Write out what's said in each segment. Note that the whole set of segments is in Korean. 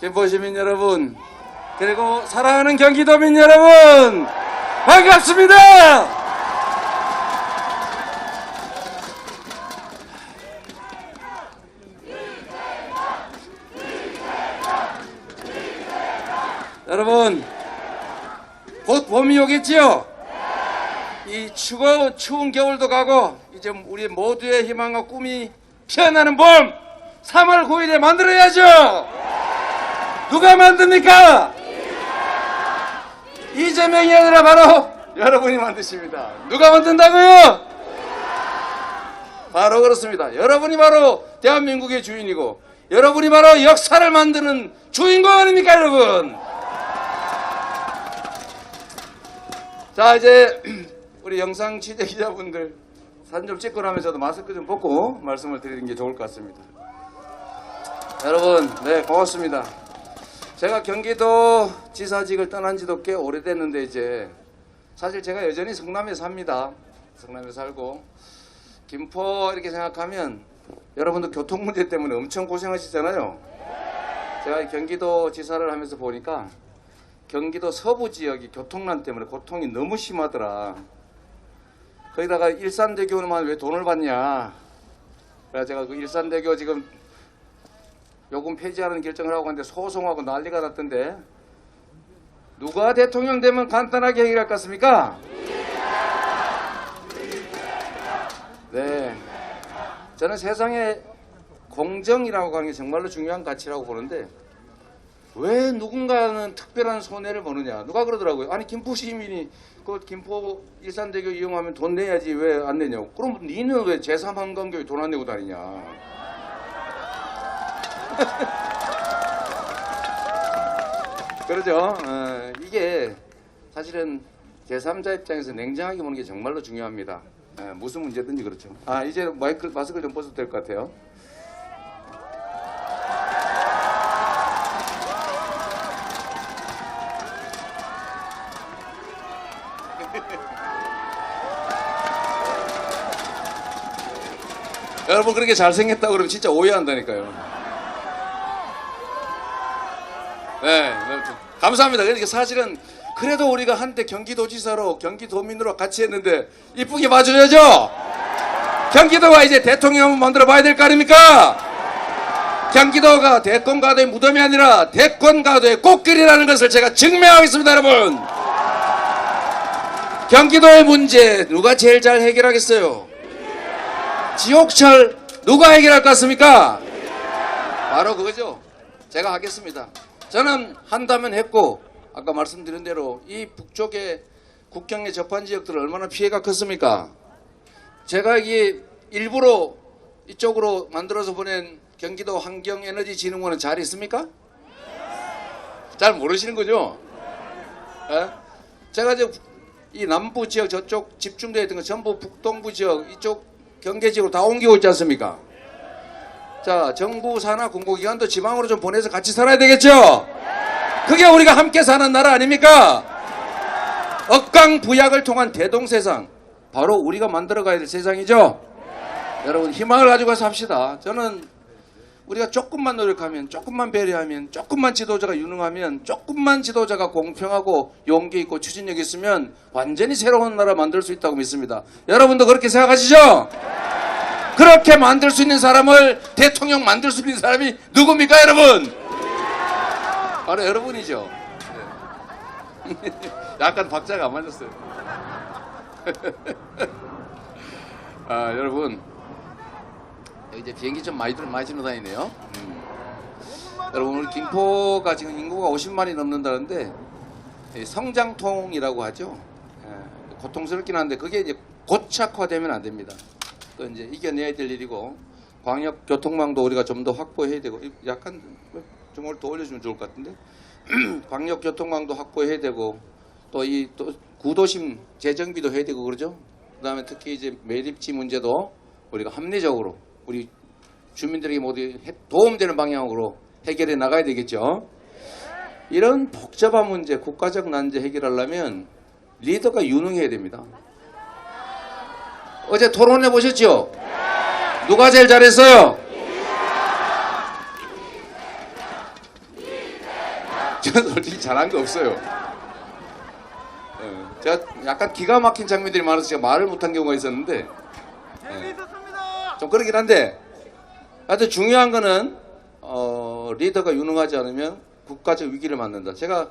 김포 시민 여러분, 그리고 사랑하는 경기도민 여러분, 반갑습니다! 여러분, 곧 봄이 오겠지요? 이 추워, 추운 겨울도 가고, 이제 우리 모두의 희망과 꿈이 피어나는 봄! 3월 9일에 만들어야죠! 누가 만듭니까? 이재명이 아니라 바로 여러분이 만드십니다. 누가 만든다고요? 바로 그렇습니다. 여러분이 바로 대한민국의 주인이고, 여러분이 바로 역사를 만드는 주인공 아닙니까, 여러분? 자, 이제 우리 영상 취재 기자분들 사진 좀 찍고 나면 저도 마스크 좀 벗고 말씀을 드리는 게 좋을 것 같습니다. 여러분, 네, 고맙습니다. 제가 경기도 지사직을 떠난 지도 꽤 오래됐는데 이제 사실 제가 여전히 성남에 삽니다. 성남에 살고 김포 이렇게 생각하면 여러분도 교통 문제 때문에 엄청 고생하시잖아요. 제가 경기도 지사를 하면서 보니까 경기도 서부 지역이 교통난 때문에 고통이 너무 심하더라. 거기다가 일산대교만 왜 돈을 받냐. 그래서 제가 그 일산대교 지금 요금 폐지하는 결정을 하고 갔는데 소송하고 난리가 났던데 누가 대통령 되면 간단하게 해결할 것 같습니까? 네. 저는 세상에 공정이라고 하는 게 정말로 중요한 가치라고 보는데 왜 누군가는 특별한 손해를 보느냐 누가 그러더라고요 아니 김포 시민이 그 김포 일산대교 이용하면 돈 내야지 왜 안 내냐고 그럼 니는 왜 제3한강교에 돈 안 내고 다니냐 그러죠. 어, 이게 사실은 제3자 입장에서 냉정하게 보는 게 정말로 중요합니다. 예, 무슨 문제든지 그렇죠. 아 이제 마이크 마스크 좀 벗어도 될 것 같아요. 여러분 그렇게 잘생겼다고 그러면 진짜 오해한다니까요. 네, 아무튼 감사합니다. 그러니까 사실은 그래도 우리가 한때 경기도지사로 경기도민으로 같이 했는데 이쁘게 봐줘야죠. 경기도가 이제 대통령 한번 만들어 봐야 될 거 아닙니까? 경기도가 대권가도의 무덤이 아니라 대권가도의 꽃길이라는 것을 제가 증명하겠습니다, 여러분. 경기도의 문제 누가 제일 잘 해결하겠어요? 지옥철 누가 해결할 것 같습니까? 바로 그거죠. 제가 하겠습니다. 저는 한다면 했고 아까 말씀드린 대로 이 북쪽의 국경에 접한 지역들 얼마나 피해가 컸습니까? 제가 이게 일부러 이쪽으로 만들어서 보낸 경기도 환경에너지진흥원은 잘 있습니까? 잘 모르시는 거죠? 예? 제가 이제 이 남부 지역 저쪽 집중되어 있던 거 전부 북동부 지역 이쪽 경계 지역으로 다 옮기고 있지 않습니까? 자, 정부 산하 공공기관도 지방으로 좀 보내서 같이 살아야 되겠죠? 그게 우리가 함께 사는 나라 아닙니까? 억강 부약을 통한 대동 세상 바로 우리가 만들어 가야 될 세상이죠? 여러분 희망을 가지고 삽시다. 저는 우리가 조금만 노력하면 조금만 배려하면 조금만 지도자가 유능하면 조금만 지도자가 공평하고 용기 있고 추진력 있으면 완전히 새로운 나라 만들 수 있다고 믿습니다. 여러분도 그렇게 생각하시죠? 그렇게 만들 수 있는 사람을 대통령 만들 수 있는 사람이 누굽니까 여러분? 바로 여러분이죠. 네. 약간 박자가 안 맞았어요. 아 여러분 이제 비행기 좀 많이 들 많이 지러 다니네요. 음. 여러분 오늘 김포가 지금 인구가 50만이 넘는다는데 이 성장통이라고 하죠. 예, 고통스럽긴 한데 그게 이제 고착화되면 안 됩니다. 또 이제 이겨내야 될 일이고 광역 교통망도 우리가 좀 더 확보해야 되고 약간 좀 오늘 더 올려주면 좋을 것 같은데 광역 교통망도 확보해야 되고 또이또 구도심 재정비도 해야 되고 그러죠. 그다음에 특히 이제 매립지 문제도 우리가 합리적으로 우리 주민들에게 모두 해- 도움되는 방향으로 해결해 나가야 되겠죠. 이런 복잡한 문제, 국가적 난제 해결하려면 리더가 유능해야 됩니다. 어제 토론해 보셨죠? 누가 제일 잘했어요? 저는 솔직히 잘한 게 없어요. 예, 제가 약간 기가 막힌 장면들이 많아서 제가 말을 못한 경우가 있었는데 예, 좀 그러긴 한데 하여튼 중요한 거는 어, 리더가 유능하지 않으면 국가적 위기를 맞는다. 제가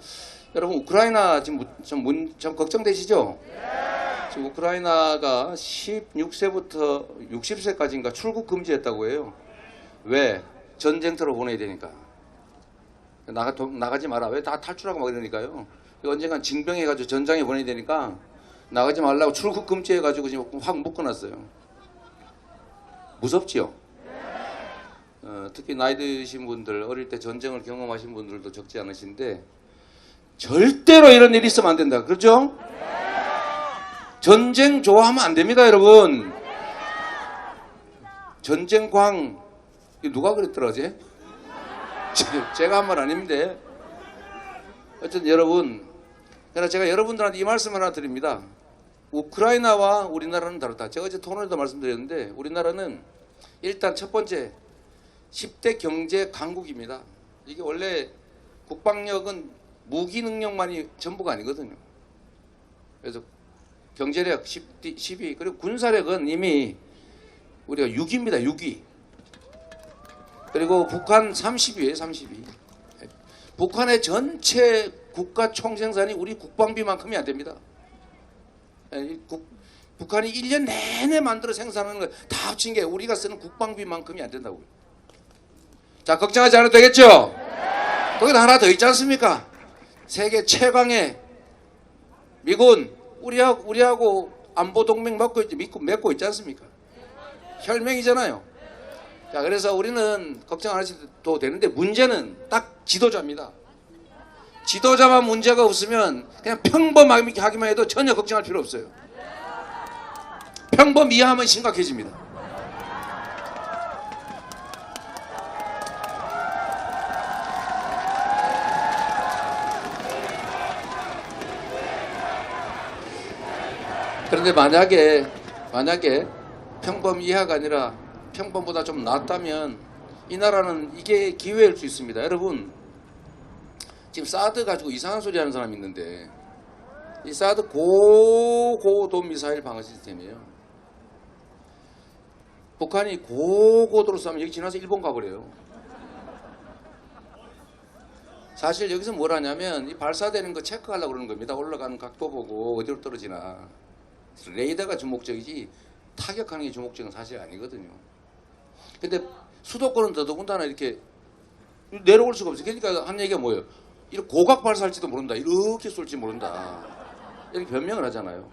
여러분 우크라이나 지금 무- 좀, 문, 좀 걱정되시죠? 지금 우크라이나가 16세부터 60세까지인가 출국 금지했다고 해요. 왜? 전쟁터로 보내야 되니까. 나가, 도- 나가지 마라. 왜 다 탈출하고 막 이러니까요. 언젠간 징병해가지고 전장에 보내야 되니까 나가지 말라고 출국 금지해가지고 지금 확 묶어놨어요. 무섭지요? 어, 특히 나이 드신 분들, 어릴 때 전쟁을 경험하신 분들도 적지 않으신데 절대로 이런 일이 있으면 안 된다. 그렇죠? 전쟁 좋아하면 안 됩니다, 여러분. 전쟁광 누가 그랬더라, 제? 제- 제가 한 말 아닙니다. 어쨌든 여러분, 그러나 제가 여러분들한테 이 말씀 하나 드립니다. 우크라이나와 우리나라는 다르다. 제가 어제 토론에도 말씀드렸는데 우리나라는 일단 첫 번째 10대 경제 강국입니다. 이게 원래 국방력은 무기 능력만이 전부가 아니거든요. 그래서 경제력 10, 10위 그리고 군사력은 이미 우리가 6위입니다. 6위. 그리고 북한 30위에요. 30위. 북한의 전체 국가 총생산이 우리 국방비만큼이 안 됩니다. 예, 이 국- 북한이 1년 내내 만들어 생산하는 거다 합친 게 우리가 쓰는 국방비만큼이 안 된다고요. 자, 걱정하지 않아도 되겠죠? 거기다 하나 더 있지 않습니까? 세계 최강의 미군 우리하고 우리하고 안보 동맹 맺고 있지 믿고 맺고 있지 않습니까? 혈맹이잖아요. 자, 그래서 우리는 걱정 안 하셔도 되는데 문제는 딱 지도자입니다. 지도자만 문제가 없으면 그냥 평범하게 하기만 해도 전혀 걱정할 필요 없어요. 평범 이하면 심각해집니다. 그런데 만약에 만약에 평범 이하가 아니라 평범보다 좀 낫다면 이 나라는 이게 기회일 수 있습니다. 여러분 지금 사드 가지고 이상한 소리 하는 사람이 있는데 이 사드 고고도 미사일 방어 시스템이에요. 북한이 고고도로 쏘면 여기 지나서 일본 가버려요. 사실 여기서 뭘 하냐면 이 발사되는 거 체크하려고 그러는 겁니다. 올라가는 각도 보고 어디로 떨어지나. 레이더가 주목적이지 타격하는 게 주목적인 사실 아니거든요. 근데 수도권은 더더군다나 이렇게 내려올 수가 없어요. 그러니까 한 얘기가 뭐예요? 이렇게 고각 발사할지도 모른다. 이렇게 쏠지 모른다. 이렇게 변명을 하잖아요.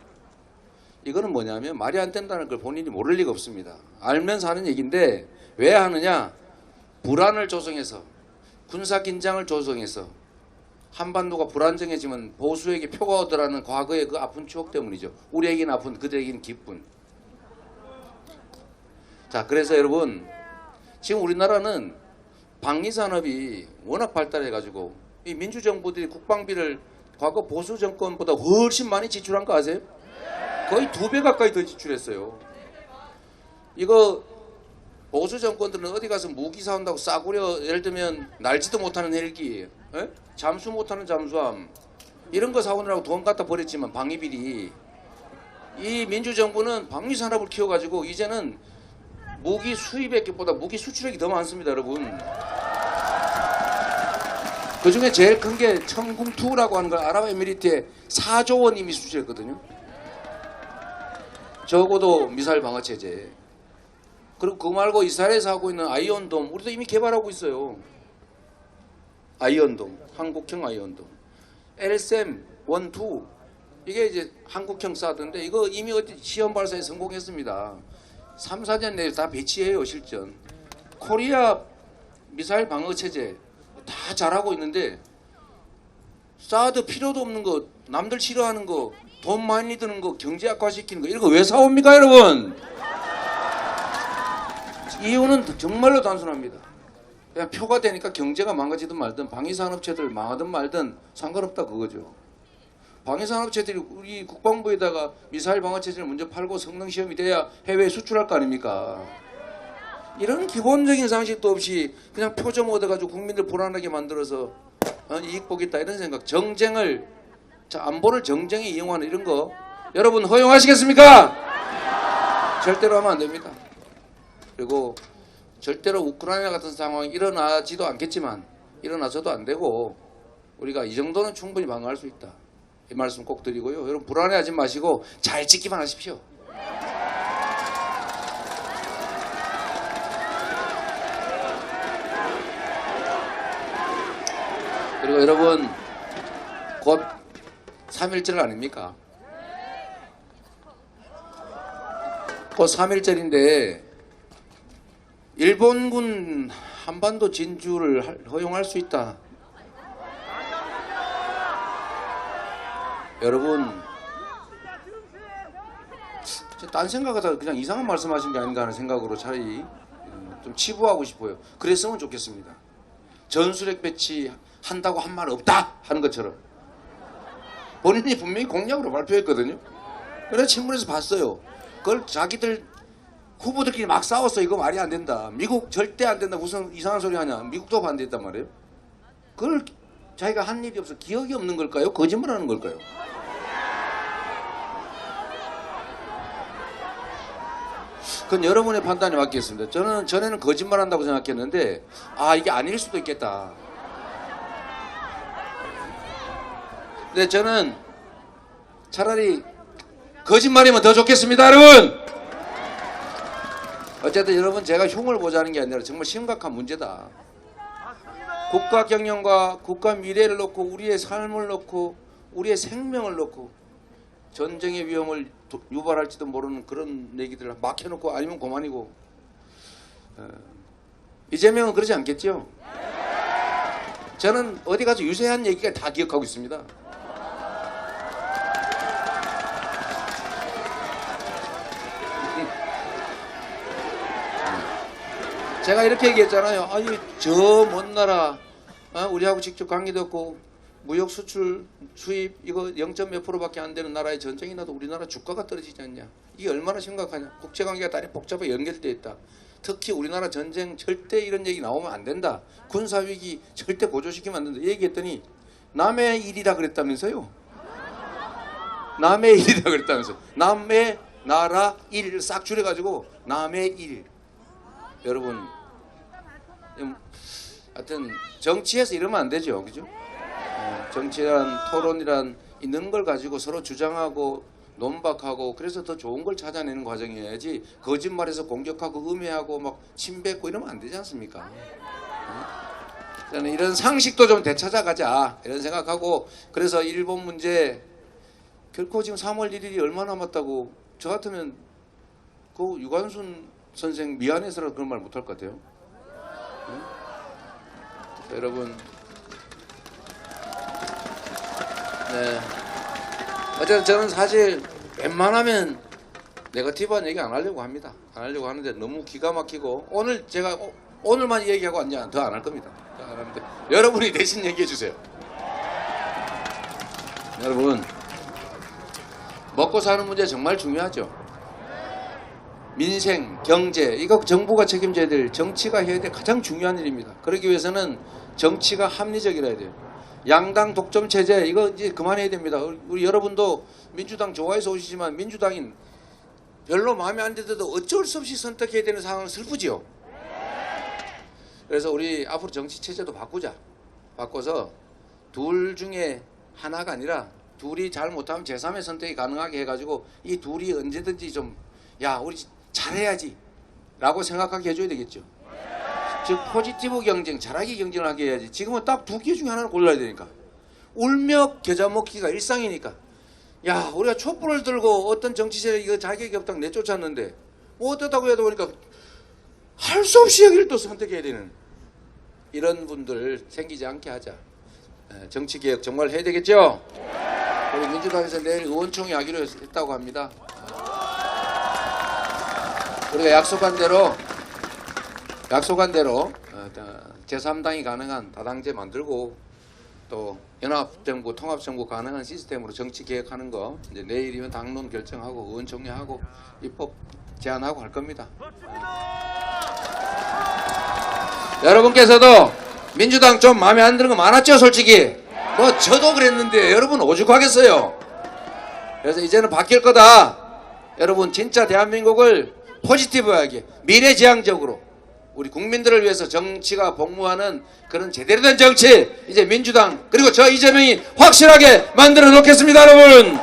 이거는 뭐냐면 말이 안 된다는 걸 본인이 모를 리가 없습니다. 알면서 하는 얘기인데 왜 하느냐? 불안을 조성해서 군사 긴장을 조성해서 한반도가 불안정해지면 보수에게 표가 오더라는 과거의 그 아픈 추억 때문이죠. 우리에게는 아픈 그들에게는 기쁜. 자, 그래서 여러분 지금 우리나라는 방위 산업이 워낙 발달해 가지고 이 민주정부들이 국방비를 과거 보수 정권보다 훨씬 많이 지출한 거 아세요? 거의 두 배 가까이 더 지출했어요. 이거 보수 정권들은 어디 가서 무기 사온다고 싸구려 예를 들면 날지도 못하는 헬기, 에? 잠수 못하는 잠수함 이런 거 사오느라고 돈 갖다 버렸지만 방위비리 이 민주정부는 방위 산업을 키워가지고 이제는 무기 수입액보다 무기 수출액이 더 많습니다, 여러분. 그 중에 제일 큰게 청궁2라고 하는 걸 아랍에미리트에 4조 원 이미 수출했거든요. 적어도 미사일 방어 체제. 그리고 그거 말고 이스라엘에서 하고 있는 아이언돔 우리도 이미 개발하고 있어요. 아이언돔, 한국형 아이언돔. LSM 1, 2 이게 이제 한국형 사드인데 이거 이미 시험 발사에 성공했습니다. 3, 4년 내에 다 배치해요 실전. 코리아 미사일 방어 체제 다 잘하고 있는데 사드 필요도 없는 거 남들 싫어하는 거 돈 많이 드는 거 경제 악화시키는 거 이런 거 왜 사옵니까 여러분? 이유는 정말로 단순합니다. 그냥 표가 되니까 경제가 망가지든 말든 방위산업체들 망하든 말든 상관없다 그거죠. 방위산업체들이 우리 국방부에다가 미사일 방어체제를 먼저 팔고 성능 시험이 돼야 해외에 수출할 거 아닙니까? 이런 기본적인 상식도 없이 그냥 표점 얻어가지고 국민들 불안하게 만들어서 어, 이익 보겠다 이런 생각, 정쟁을 자, 안보를 정쟁에 이용하는 이런 거 여러분 허용하시겠습니까? 절대로 하면 안 됩니다. 그리고 절대로 우크라이나 같은 상황이 일어나지도 않겠지만 일어나서도 안 되고 우리가 이 정도는 충분히 방어할 수 있다. 이 말씀 꼭 드리고요. 여러분 불안해하지 마시고 잘 지키만 하십시오. 그리고 여러분 곧 3일절 아닙니까? 곧 3일절인데 일본군 한반도 진주를 할- 허용할 수 있다. 여러분 저딴 생각하다가 그냥 이상한 말씀하신 게 아닌가 하는 생각으로 음, 좀 치부하고 싶어요. 그랬으면 좋겠습니다. 전술핵 배치 한다고 한 말 없다 하는 것처럼 본인이 분명히 공약으로 발표했거든요. 그래서 신문에서 봤어요. 그걸 자기들 후보들끼리 막 싸웠어. 이거 말이 안 된다. 미국 절대 안 된다. 무슨 이상한 소리 하냐. 미국도 반대했단 말이에요. 그걸 자기가 한 일이 없어 기억이 없는 걸까요? 거짓말하는 걸까요? 그건 여러분의 판단에 맡기겠습니다. 저는 전에는 거짓말한다고 생각했는데 아 이게 아닐 수도 있겠다. 근데 저는 차라리 거짓말이면 더 좋겠습니다, 여러분. 어쨌든 여러분 제가 흉을 보자는 게 아니라 정말 심각한 문제다. 국가 경영과 국가 미래를 놓고 우리의 삶을 놓고 우리의 생명을 놓고 전쟁의 위험을 도- 유발할지도 모르는 그런 얘기들을 막 해놓고 아니면 고만이고 어, 이재명은 그러지 않겠죠? 저는 어디 가서 유세한 얘기가 다 기억하고 있습니다. 제가 이렇게 얘기했잖아요. 아니 저 먼 나라 어? 우리하고 직접 관계도 없고 무역 수출 수입 이거 0. 몇 프로밖에 안 되는 나라에 전쟁이 나도 우리나라 주가가 떨어지지 않냐? 이게 얼마나 심각하냐? 국제 관계가 다리 복잡하게 연결되어 있다. 특히 우리나라 전쟁 절대 이런 얘기 나오면 안 된다. 군사 위기 절대 고조시키면 안 된다. 얘기했더니 남의 일이라 그랬다면서요. 남의 일이라 그랬다면서. 남의 나라 일 싹 줄여가지고 남의 일. 여러분, 음, 하여튼 정치에서 이러면 안 되죠, 그죠? 어, 정치란 토론이란 있는 걸 가지고 서로 주장하고 논박하고 그래서 더 좋은 걸 찾아내는 과정이어야지 거짓말해서 공격하고 음해하고 막 침뱉고 이러면 안 되지 않습니까? 어? 저는 이런 상식도 좀 되찾아가자 이런 생각하고 그래서 일본 문제 결코 지금 3월 1일이 얼마 남았다고 저 같으면 그 유관순 선생 미안해서라도 그런 말 못할 것 같아요. 응? 여러분, 네. 어쨌든 저는 사실 웬만하면 네거티브한 얘기 안 하려고 합니다. 안 하려고 하는데 너무 기가 막히고 오늘 제가 오- 오늘만 얘기하고 앉아 더 안 할 겁니다. 더안 하는데 여러분이 대신 얘기해 주세요. 여러분 먹고 사는 문제 정말 중요하죠. 민생, 경제 이거 정부가 책임져야 될 정치가 해야 될 가장 중요한 일입니다. 그러기 위해서는 정치가 합리적이라야 돼요. 양당 독점 체제 이거 이제 그만해야 됩니다. 우리, 여러분도 민주당 좋아해서 오시지만 민주당인 별로 마음에 안 들어도 어쩔 수 없이 선택해야 되는 상황은 슬프지요. 그래서 우리 앞으로 정치 체제도 바꾸자. 바꿔서 둘 중에 하나가 아니라 둘이 잘 못하면 제3의 선택이 가능하게 해가지고 이 둘이 언제든지 좀 야 우리 잘해야지 라고 생각하게 해줘야 되겠죠. 즉 포지티브 경쟁 잘하기 경쟁을 하게 해야지. 지금은 딱 두 개 중에 하나를 골라야 되니까. 울며 겨자 먹기가 일상이니까. 야 우리가 촛불을 들고 어떤 정치 세력 이거 자격이 없다고 내쫓았는데 뭐 어떻다고 해도 보니까 할 수 없이 여기를 또 선택해야 되는 이런 분들 생기지 않게 하자. 에, 정치 개혁 정말 해야 되겠죠? 우리 민주당에서 내일 의원총회 하기로 했- 했다고 합니다 우리가 약속한 대로 약속한 대로 어, 제3당이 가능한 다당제 만들고 또 연합정부 통합정부 가능한 시스템으로 정치 개혁하는 거 이제 내일이면 당론 결정하고 의원 총회하고 입법 제안하고 할 겁니다. 여러분께서도 민주당 좀 마음에 안 드는 거 많았죠, 솔직히. 뭐 저도 그랬는데 여러분 오죽하겠어요. 그래서 이제는 바뀔 거다. 여러분 진짜 대한민국을 포지티브하게 미래지향적으로 우리 국민들을 위해서 정치가 복무하는 그런 제대로 된 정치 이제 민주당 그리고 저 이재명이 확실하게 만들어 놓겠습니다, 여러분.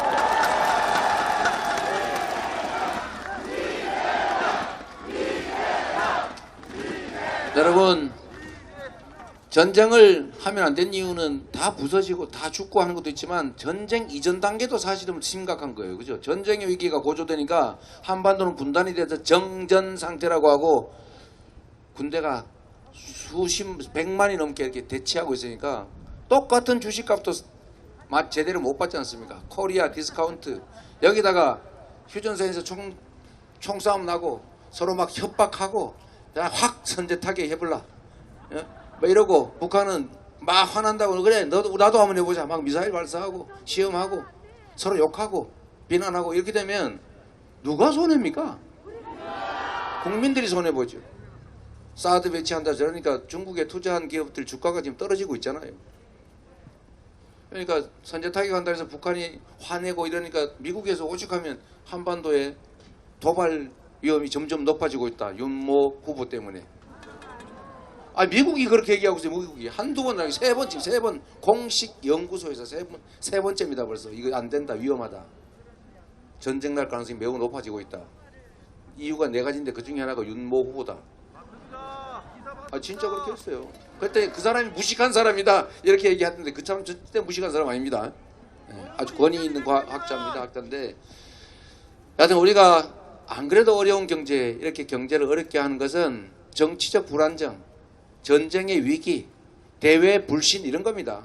여러분 전쟁을 하면 안 된 이유는 다 부서지고 다 죽고 하는 것도 있지만 전쟁 이전 단계도 사실은 심각한 거예요. 그죠? 전쟁의 위기가 고조되니까 한반도는 분단이 돼서 정전 상태라고 하고 군대가 수십 백만이 넘게 이렇게 대치하고 있으니까 똑같은 주식값도 맛 제대로 못 받지 않습니까? 코리아 디스카운트 여기다가 휴전선에서 총 총싸움 나고 서로 막 협박하고 야, 확 선제타게 해볼라. 예? 뭐 이러고 북한은 막 화난다고 그래 너도 나도 한번 해보자 막 미사일 발사하고 시험하고 서로 욕하고 비난하고 이렇게 되면 누가 손해입니까? 국민들이 손해 보죠. 사드 배치한다 저러니까 중국에 투자한 기업들 주가가 지금 떨어지고 있잖아요. 그러니까 선제 타격한다 해서 북한이 화내고 이러니까 미국에서 오죽하면 한반도에 도발 위험이 점점 높아지고 있다. 윤모 후보 때문에. 아 미국이 그렇게 얘기하고 있어요. 미국이 한두 번 아니고 세 번, 지금 세번 공식 연구소에서 세 번, 세 번째입니다. 벌써 이거 안 된다, 위험하다. 전쟁 날 가능성이 매우 높아지고 있다. 이유가 네 가지인데 그 중에 하나가 윤모 후보다. 아 진짜 그렇게 했어요. 그때 그 사람이 무식한 사람이다 이렇게 얘기하던데 그 사람 절대 무식한 사람 아닙니다. 예, 아주 권위 있는 과학자입니다, 학자인데. 여하튼 우리가 안 그래도 어려운 경제 이렇게 경제를 어렵게 하는 것은 정치적 불안정, 전쟁의 위기, 대외 불신 이런 겁니다.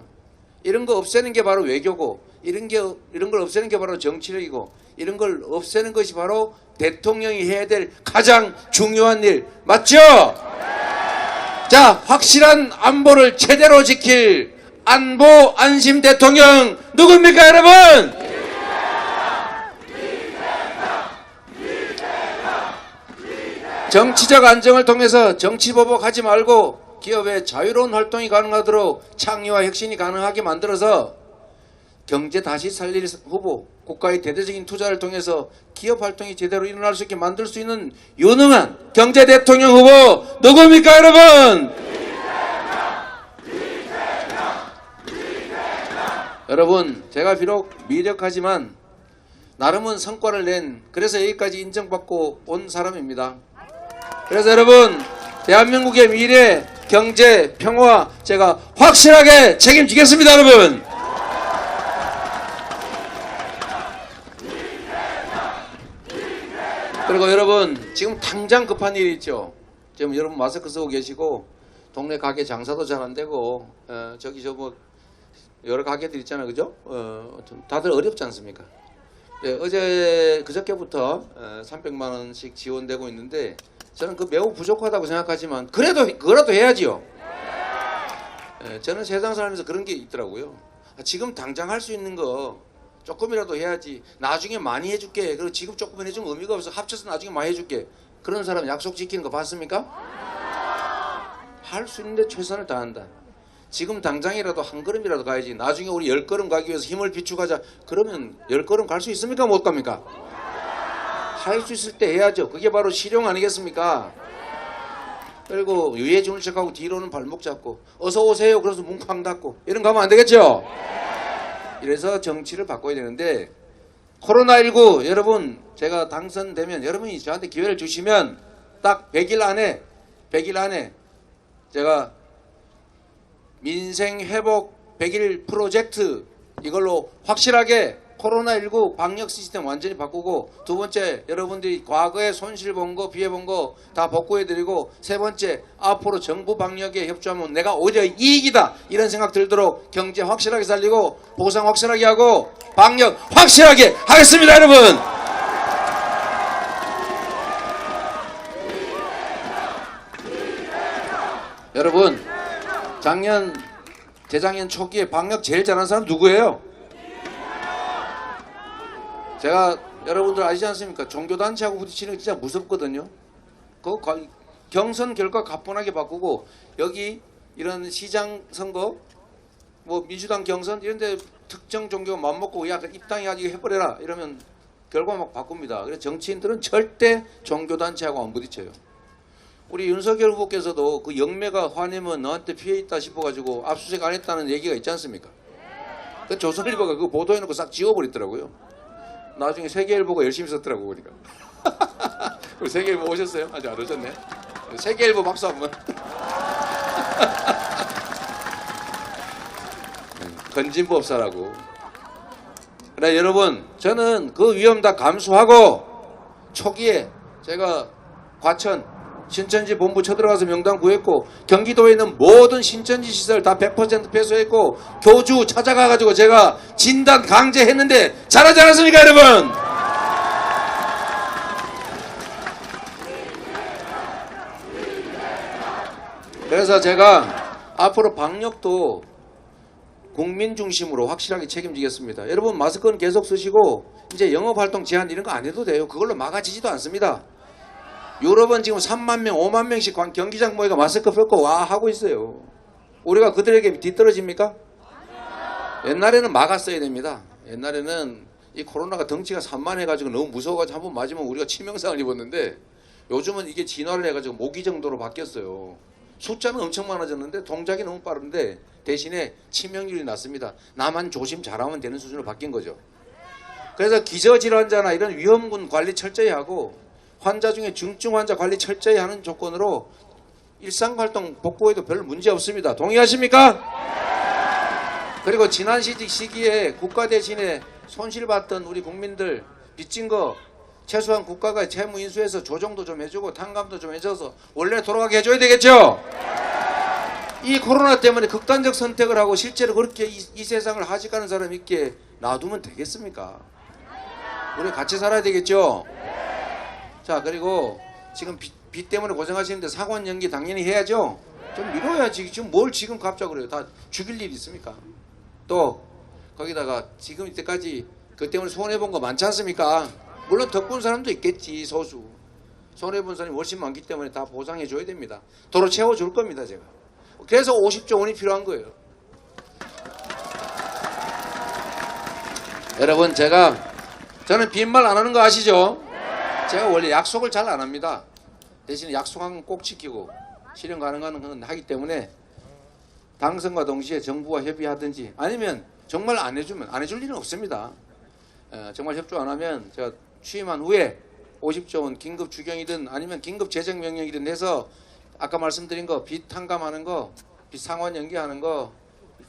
이런 거 없애는 게 바로 외교고 이런 게 이런 걸 없애는 게 바로 정치력이고 이런 걸 없애는 것이 바로 대통령이 해야 될 가장 중요한 일 맞죠? 자, 확실한 안보를 제대로 지킬 안보 안심 대통령 누굽니까, 여러분? 정치적 안정을 통해서 정치 보복하지 말고 기업의 자유로운 활동이 가능하도록 창의와 혁신이 가능하게 만들어서 경제 다시 살릴 후보, 국가의 대대적인 투자를 통해서 기업 활동이 제대로 일어날 수 있게 만들 수 있는 유능한 경제 대통령 후보 누굽니까 여러분? 여러분 제가 비록 미력하지만 나름은 성과를 낸 그래서 여기까지 인정받고 온 사람입니다. 그래서 여러분 대한민국의 미래 경제 평화 제가 확실하게 책임지겠습니다 여러분. 그리고 여러분 지금 당장 급한 일이 있죠. 지금 여러분 마스크 쓰고 계시고 동네 가게 장사도 잘 안 되고 어, 저기 저 뭐 여러 가게들 있잖아요, 그죠? 어, 좀 다들 어렵지 않습니까? 예, 어제 그저께부터 어, 300만 원씩 지원되고 있는데 저는 그 매우 부족하다고 생각하지만 그래도 그거라도 해야지요. 예, 저는 세상 살면서 그런 게 있더라고요. 아, 지금 당장 할 수 있는 거 조금이라도 해야지. 나중에 많이 해줄게. 그리고 지금 조금 해주면 의미가 없어. 합쳐서 나중에 많이 해줄게. 그런 사람 약속 지키는 거 봤습니까? 할 수 있는데 최선을 다한다. 지금 당장이라도 한 걸음이라도 가야지. 나중에 우리 열 걸음 가기 위해서 힘을 비축하자. 그러면 열 걸음 갈 수 있습니까? 못 갑니까? 할 수 있을 때 해야죠. 그게 바로 실용 아니겠습니까? 그리고 줄을 척하고 뒤로는 발목 잡고 어서 오세요. 그래서 문쾅 닫고 이런 거 하면 안 되겠죠? 이래서 정치를 바꿔야 되는데 코로나19 여러분 제가 당선되면 여러분이 저한테 기회를 주시면 딱 100일 안에 100일 안에 제가 민생 회복 100일 프로젝트 이걸로 확실하게 코로나19 방역 시스템 완전히 바꾸고 두 번째 여러분들이 과거에 손실 본 거 피해 본 거 다 복구해 드리고 세 번째 앞으로 정부 방역에 협조하면 내가 오히려 이익이다 이런 생각 들도록 경제 확실하게 살리고 보상 확실하게 하고 방역 확실하게 하겠습니다 여러분 여러분 작년 재작년 초기에 방역 제일 잘하는 사람 누구예요? 제가 여러분들 아시지 않습니까? 종교단체하고 부딪히는 게 진짜 무섭거든요. 그 과- 경선 결과 가뿐하게 바꾸고 여기 이런 시장 선거, 뭐 민주당 경선 이런 데 특정 종교 맘먹고 야 입당해가지고 해버려라 이러면 결과 막 바꿉니다. 그래서 정치인들은 절대 종교단체하고 안 부딪혀요. 우리 윤석열 후보께서도 그 영매가 화내면 너한테 피해 있다 싶어가지고 압수수색 안 했다는 얘기가 있지 않습니까? 그 조선일보가 그 보도해놓고 싹 지워버리더라고요. 나중에 세계일보가 열심히 썼더라고 보니까. 우리 세계일보 오셨어요? 아직 안 오셨네. 세계일보 박수 한번. 건진법사라고. 그래 여러분 저는 그 위험 다 감수하고 초기에 제가 과천 신천지 본부 쳐들어가서 명단 구했고 경기도에 있는 모든 신천지 시설 다 100% 폐쇄했고 교주 찾아가 가지고 제가 진단 강제했는데 잘하지 않았습니까 여러분? 그래서 제가 앞으로 방역도 국민 중심으로 확실하게 책임지겠습니다. 여러분 마스크는 계속 쓰시고 이제 영업 활동 제한 이런 거 안 해도 돼요. 그걸로 막아지지도 않습니다. 유럽은 지금 3만 명, 5만 명씩 관- 경기장 모이가 마스크 벗고 와 하고 있어요. 우리가 그들에게 뒤떨어집니까? 옛날에는 막았어야 됩니다. 옛날에는 이 코로나가 덩치가 산만해가지고 너무 무서워가지고 한 번 맞으면 우리가 치명상을 입었는데 요즘은 이게 진화를 해가지고 모기 정도로 바뀌었어요. 숫자는 엄청 많아졌는데 동작이 너무 빠른데 대신에 치명률이 낮습니다. 나만 조심 잘하면 되는 수준으로 바뀐 거죠. 그래서 기저질환자나 이런 위험군 관리 철저히 하고 환자 중에 중증 환자 관리 철저히 하는 조건으로 일상활동 복구에도 별 문제 없습니다. 동의하십니까? 그리고 지난 시기- 시기에 국가 대신에 손실봤던 우리 국민들 빚진 거 최소한 국가가 채무 인수해서 조정도 좀 해주고 탕감도 좀 해줘서 원래 돌아가게 해줘야 되겠죠? 이 코로나 때문에 극단적 선택을 하고 실제로 그렇게 이, 이 세상을 하직하는 사람 있게 놔두면 되겠습니까? 우리 같이 살아야 되겠죠? 자 그리고 지금 빚, 빚 때문에 고생하시는데 상환 연기 당연히 해야죠? 좀 미뤄야지 지금 뭘 지금 갑자기 그래요 다 죽일 일 있습니까? 또 거기다가 지금 이때까지 그 때문에 손해본 거 많지 않습니까? 물론 덕분 사람도 있겠지 소수 손해본 사람이 훨씬 많기 때문에 다 보상해 줘야 됩니다 도로 채워줄 겁니다 제가 그래서 50조 원이 필요한 거예요 여러분 제가 저는 빈말 안 하는 거 아시죠? 제가 원래 약속을 잘 안 합니다 대신에 약속한 건 꼭 지키고 실현 가능한 건 하기 때문에 당선과 동시에 정부와 협의하든지 아니면 정말 안 해주면 안 해줄 일은 없습니다. 에, 정말 협조 안 하면 제가 취임한 후에 50조 원 긴급 주경이든 아니면 긴급 재정 명령이든 내서 아까 말씀드린 거 빚 탕감하는 거, 빚 상환 연기하는 거,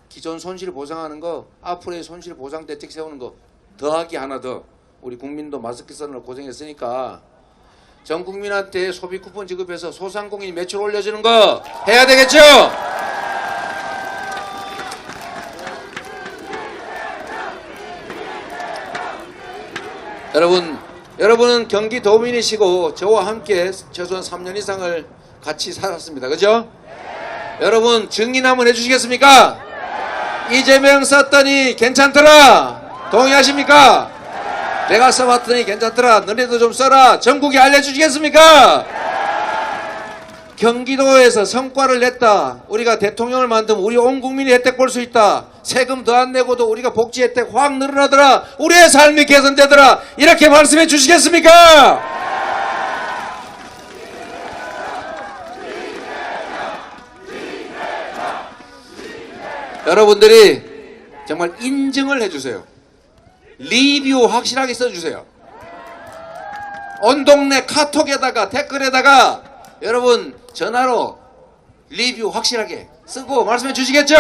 기존 손실 보상하는 거, 앞으로의 손실 보상 대책 세우는 거 더하기 하나 더 우리 국민도 마스크 쓰느라 고생했으니까 전 국민한테 소비 쿠폰 지급해서 소상공인 매출 올려주는 거 해야 되겠죠? 여러분, 여러분은 경기 도민이시고 저와 함께 최소한 3년 이상을 같이 살았습니다. 그죠? 여러분 증인 한번 해주시겠습니까? 이재명 썼더니 괜찮더라. 동의하십니까? 내가 써봤더니 괜찮더라. 너네도 좀 써라. 전국에 알려주시겠습니까? 경기도에서 성과를 냈다. 우리가 대통령을 만들면 우리 온 국민이 혜택 볼 수 있다. 세금 더 안 내고도 우리가 복지 혜택 확 늘어나더라. 우리의 삶이 개선되더라. 이렇게 말씀해 주시겠습니까? 여러분들이 정말 인증을 해주세요. 리뷰 확실하게 써주세요. 온 동네 카톡에다가 댓글에다가 여러분 전화로 리뷰 확실하게 쓰고 말씀해 주시겠죠?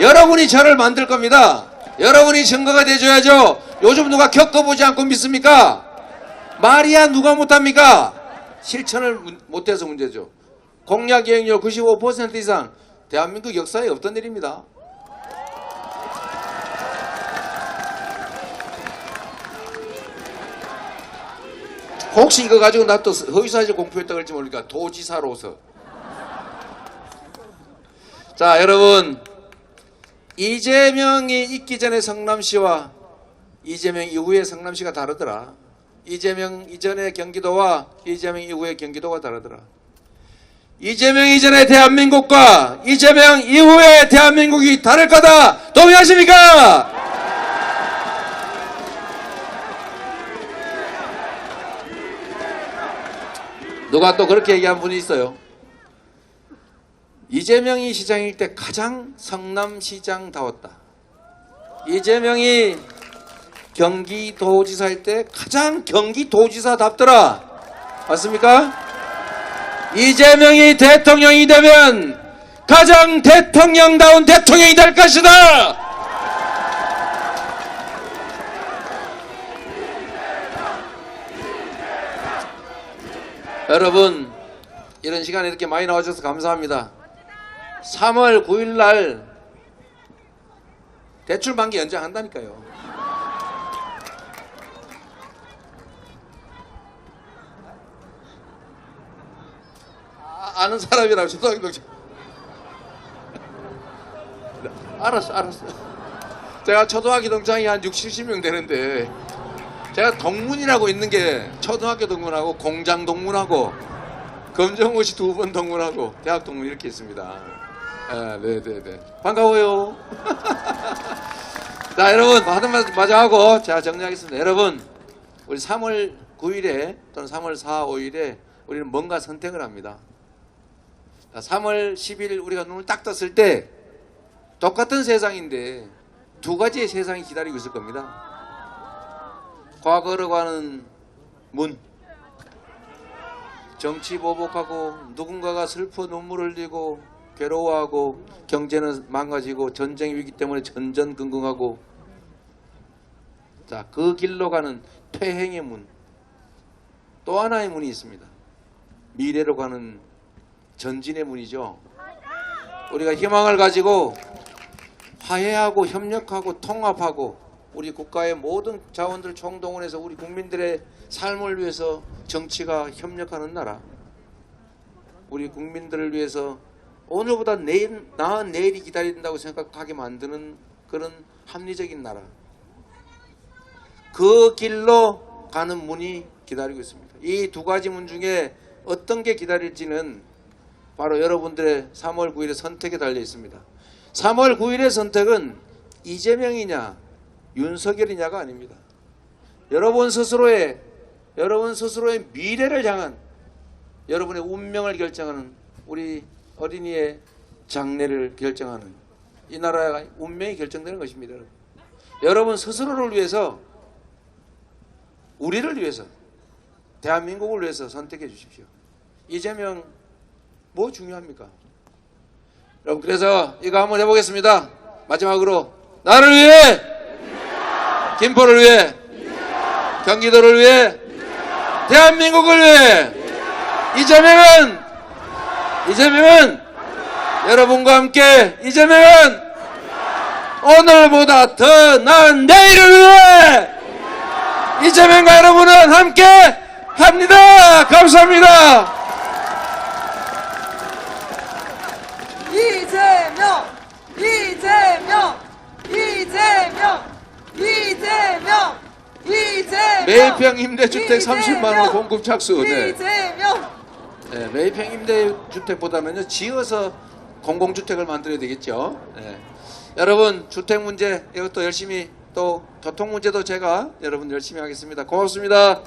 여러분이 저를 만들 겁니다. 여러분이 증거가 돼줘야죠. 요즘 누가 겪어보지 않고 믿습니까? 말이야 누가 못합니까? 실천을 문- 못해서 문제죠. 공약 이행률 95% 이상 대한민국 역사에 없던 일입니다. 혹시 이거 가지고 나 또 허위사실 공표했다 그럴지 모르니까 도지사로서 자 여러분 이재명이 있기 전에 성남시와 이재명 이후의 성남시가 다르더라 이재명 이전의 경기도와 이재명 이후의 경기도가 다르더라 이재명 이전의 대한민국과 이재명 이후의 대한민국이 다를 거다. 동의하십니까? 누가 또 그렇게 얘기한 분이 있어요. 이재명이 시장일 때 가장 성남시장다웠다. 이재명이 경기도지사 일 때 가장 경기도지사답더라. 맞습니까? 이재명이 대통령이 되면 가장 대통령다운 대통령이 될 것이다. 여러분 이런 시간에 이렇게 많이 나와주셔서 감사합니다. 3월 9일 날 대출 만기 연장한다니까요. 아, 아는 사람이라고 초등학교 동창. 알았어, 알았어. 제가 초등학교 동창이 한 60, 70명 되는데 제가 동문이라고 있는 게 초등학교 동문하고 공장 동문하고 검정고시 두 번 동문하고 대학 동문 이렇게 있습니다. 아, 네, 네, 네. 반가워요. 자, 여러분 하던 말씀 마저 하고 제가 정리하겠습니다. 여러분, 우리 3월 9일에 또는 3월 4, 5일에 우리는 뭔가 선택을 합니다. 자, 3월 10일 우리가 눈을 딱 떴을 때 똑같은 세상인데 두 가지의 세상이 기다리고 있을 겁니다. 과거로 가는 문 정치 보복하고 누군가가 슬퍼 눈물 흘리고 괴로워하고 경제는 망가지고 전쟁 위기 때문에 전전긍긍하고 자 그 길로 가는 퇴행의 문 또 하나의 문이 있습니다. 미래로 가는 전진의 문이죠. 우리가 희망을 가지고 화해하고 협력하고 통합하고 우리 국가의 모든 자원들 총동원해서 우리 국민들의 삶을 위해서 정치가 협력하는 나라. 우리 국민들을 위해서 오늘보다 내일 나은 내일이 기다린다고 생각하게 만드는 그런 합리적인 나라. 그 길로 가는 문이 기다리고 있습니다. 이 두 가지 문 중에 어떤 게 기다릴지는 바로 여러분들의 3월 9일의 선택에 달려 있습니다. 3월 9일의 선택은 이재명이냐 윤석열이냐가 아닙니다. 여러분 스스로의 여러분 스스로의 미래를 향한 여러분의 운명을 결정하는 우리 어린이의 장래를 결정하는 이 나라의 운명이 결정되는 것입니다. 여러분, 여러분 스스로를 위해서 우리를 위해서 대한민국을 위해서 선택해 주십시오. 이재명 뭐 중요합니까? 여러분 그래서 이거 한번 해보겠습니다. 마지막으로 나를 위해 김포를 위해 경기도를 위해 대한민국을 위해 이재명은 이재명은 여러분과 함께 이재명은 오늘보다 더 나은 내일을 위해 이재명과 여러분은 함께 합니다. 감사합니다. 이재명! 이재명! 이재명! 이재명! 이재명! 매입형 임대주택 이재명! 30만 원 공급 착수. 네. 이재명! 네, 매입형 임대주택보다는요 지어서 공공주택을 만들어야 되겠죠. 네. 여러분 주택 문제 이것도 열심히 또 교통 문제도 제가 여러분 열심히 하겠습니다. 고맙습니다.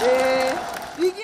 네. 이게